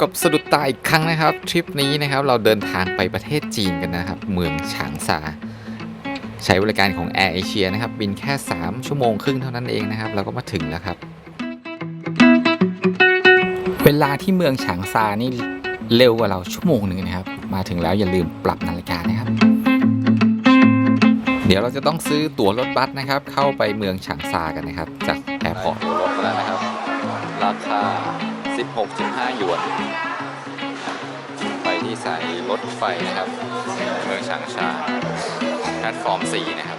กับสะดุดตาอีกครั้งนะครับทริปนี้นะครับเราเดินทางไปประเทศจีนกันนะครับ เมืองฉางซาใช้บริการของ Air Asia นะครับ บินแค่ 3 ชั่วโมงครึ่งเท่านั้นเองนะครับ เราก็มาถึงแล้วครับ เวลาที่เมืองฉางซานี่เร็วกว่าเราชั่วโมงหนึ่งนะครับ มาถึงแล้วอย่าลืมปรับนาฬิกานะครับ เดี๋ยวเราจะต้องซื้อตั๋วรถบัสนะครับ เข้าไปเมืองฉางซากันนะครับ จากแอร์พอร์ตรถแล้วนะครับราคา 65 หยวน ไปที่สายรถไฟนะครับ เมืองฉางชาแพลตฟอร์ม 4 นะครับ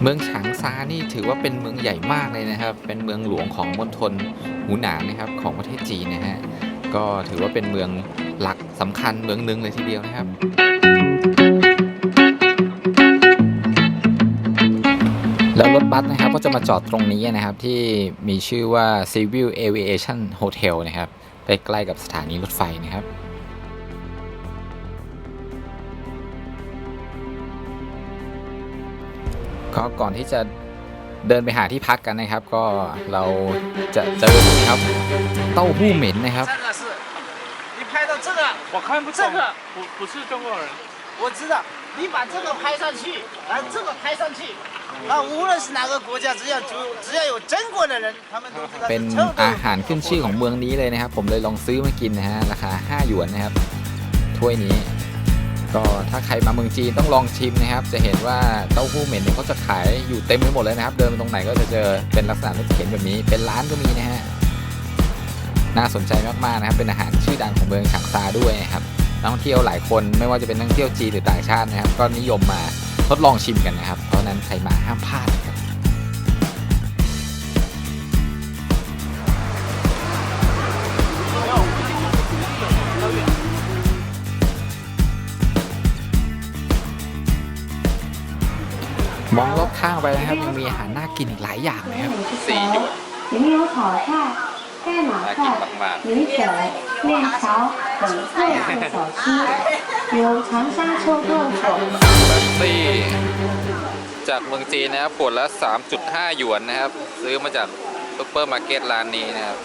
เมืองฉางซานี่ถือว่าเป็นเมืองใหญ่มากเลยนะครับ เป็นเมืองหลวงของมณฑลหูหนานนะครับของประเทศจีนนะฮะ ก็ถือว่าเป็นเมืองหลักสำคัญเมืองหนึ่งเลยทีเดียวนะครับบัสนะครับก็จะมาจอดตรงนี้นะครับ ที่มีชื่อว่า Civil Aviation Hotel นะครับใกล้ๆกับสถานีรถไฟนะครับ ก็ก่อนที่จะเดินไปหาที่พักกันนะครับ ก็เราจะเจอนี่ครับ เต้าหู้เหม็นนะครับ 这个是，你拍到这个，我看不懂，这个不不是中国人。 我知道，你把这个拍上去，然后这个拍上去，啊，无论是哪个国家，只要只只要有中国的人，他们都知道 เป็น 是臭 อา 豆腐。 หารขึ้นชื่อของเมืองนี้เลยนะครับ ผมเลยลองซื้อมากินนะฮะ ราคา 5 หยวนนะครับ ถ้วยนี้ ก็ถ้าใครมาเมืองจีนต้องลองชิมนะครับ จะเห็นว่าเต้าหู้เหม็นเนี่ยเขาจะขายอยู่เต็มไปหมดเลยนะครับ เดินไปตรงไหนก็จะเจอเป็นลักษณะรถเข็นแบบนี้ เป็นร้านก็มีนะฮะ น่าสนใจมากๆนะครับ เป็นอาหารชื่อดังของเมืองฉางซาด้วยนะครับ นักท่องเที่ยวหลายคนไม่ว่าจะเป็นนักท่องเที่ยวจีนหรือต่างชาตินะครับ ก็นิยมมาทดลองชิมกันนะครับ เพราะฉะนั้นใครมาห้ามพลาดนะครับมองรอบข้างไปนะครับยังมีอาหารน่ากินอีกหลายอย่างนะครับสี่หยวน 里面有炒菜、盖码 น่ากิน 菜、 มาก 米粉、面条等特色小吃，有长沙臭豆腐。 ๆแป๊บซี่จากเมืองจีนนะครับขวดละ 3.5 หยวนนะครับ ซื้อมาจากซุปเปอร์มาร์เก็ตร้านนี้นะครับ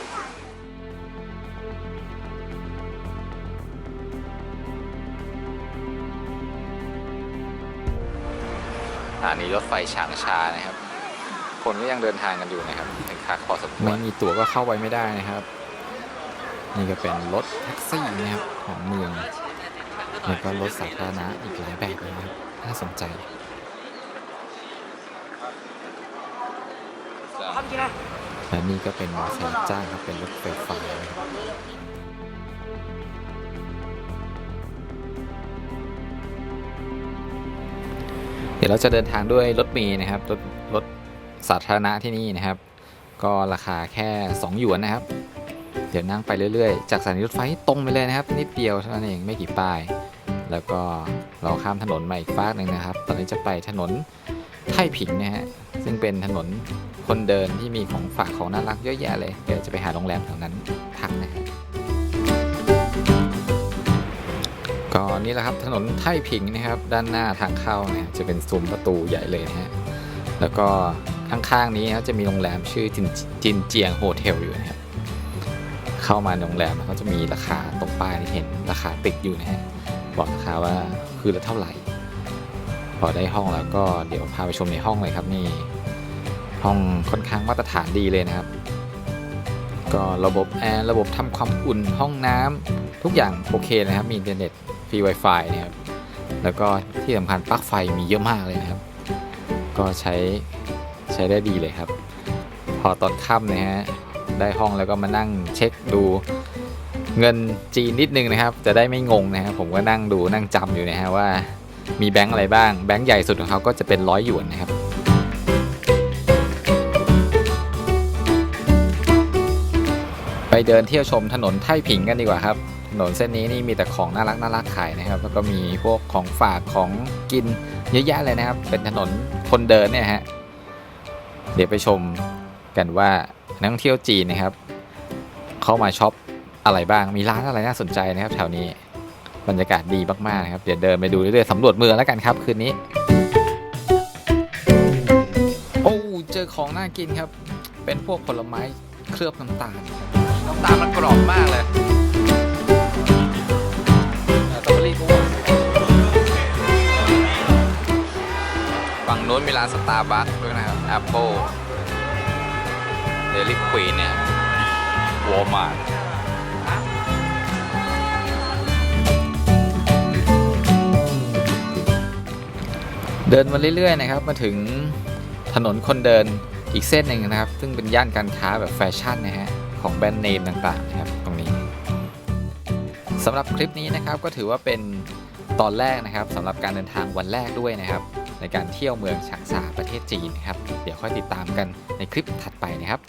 สถานีรถไฟฉางชานะครับ คนก็ยังเดินทางกันอยู่นะครับถึงคักพอสมควรไม่มีตั๋วก็เข้าไปไม่ได้นะครับ นี่ก็เป็นรถแท็กซี่นะครับของเมืองแล้วก็รถสาธารณะอีกหลายแบบเลยนะครับน่าสนใจและนี่ก็เป็นมอเตอร์ไซค์จ้างครับเป็นรถไฟฟ้านะครับเดี๋ยวเราจะเดินทางด้วยรถเมล์นะครับรถรถ สาธารณะที่นี่นะครับ ก็ราคาแค่ 2 หยวนนะครับ เดี๋ยวนั่งไปเรื่อยๆ จากสถานีรถไฟตรงไปเลยนะครับ นิดเดียวเท่านั้นเองไม่กี่ป้าย แล้วก็เราข้ามถนนมาอีกฟากหนึ่งนะครับ ตอนนี้จะไปถนนไท่ผิงนะฮะซึ่งเป็นถนนคนเดินที่มีของฝากของน่ารักเยอะแยะเลย เดี๋ยวจะไปหาโรงแรมแถวนั้นพักนะฮะก็นี่แหละครับถนนไท่ผิงนะครับ ด้านหน้าทางเข้าเนี่ยจะเป็นซุ้มประตูใหญ่เลยนะฮะแล้วก็ ข้างๆนี้นะครับจะมีโรงแรมชื่อจินจินเจียงโฮเทลอยู่นะครับเข้ามาโรงแรมเขาจะมีราคาตรงป้ายที่เห็นราคาติดอยู่นะฮะบอกราคาว่าคือละเท่าไหร่ พอได้ห้องแล้วก็เดี๋ยวพาไปชมในห้องเลยครับนี่ห้องค่อนข้างมาตรฐานดีเลยนะครับ ก็ระบบแอร์ระบบทำความอุ่นห้องน้ำทุกอย่างโอเคนะครับ มีอินเทอร์เน็ตฟรี Wi-Fi นะครับแล้วก็ที่สำคัญปลั๊กไฟมีเยอะมากเลยนะครับ ก็ใช้ ใช้ได้ดีเลยครับ พอตอนค่ำนะฮะได้ห้องแล้วก็มานั่งเช็คดูเงินจีนนิดนึงนะครับ จะได้ไม่งงนะครับผมก็นั่งดูนั่งจำอยู่นะฮะว่ามีแบงค์อะไรบ้าง แบงค์ใหญ่สุดของเขาก็จะเป็นร้อยหยวนนะครับ ไปเดินเที่ยวชมถนนไท่ผิงกันดีกว่าครับ ถนนเส้นนี้นี่มีแต่ของน่ารักน่ารักขายนะครับ แล้วก็มีพวกของฝากของกินเยอะแยะเลยนะครับ เป็นถนนคนเดินเนี่ยฮะ เดี๋ยวไปชมกันว่านักท่องเที่ยวจีนนะครับ เข้ามาช็อปอะไรบ้าง มีร้านอะไรน่าสนใจนะครับแถวนี้ บรรยากาศดีมากๆนะครับ เดี๋ยวเดินไปดูเรื่อยๆสำรวจเมืองแล้วกันครับคืนนี้ โอ้เจอของน่ากินครับ เป็นพวกผลไม้เคลือบน้ำตาล น้ำตาลมันกรอบมากเลยสตรอเบอรี่ก็หวานฝั่งโน้นมีร้านสตาร์บัคด้วยนะครับ Apple เดลิควีนเนี่ยวอลมาร์ทเดินมาเรื่อยๆนะครับมาถึงถนนคนเดินอีกเส้นหนึ่งนะครับ ซึ่งเป็นย่านการค้าแบบแฟชั่นนะฮะของแบรนด์เนมต่างๆนะครับตรงนี้สำหรับคลิปนี้นะครับก็ถือว่าเป็นตอนแรกนะครับสำหรับการเดินทางวันแรกด้วยนะครับ ในการเที่ยวเมืองฉางซาประเทศจีนนะครับ เดี๋ยวค่อยติดตามกันในคลิปถัดไปนะครับ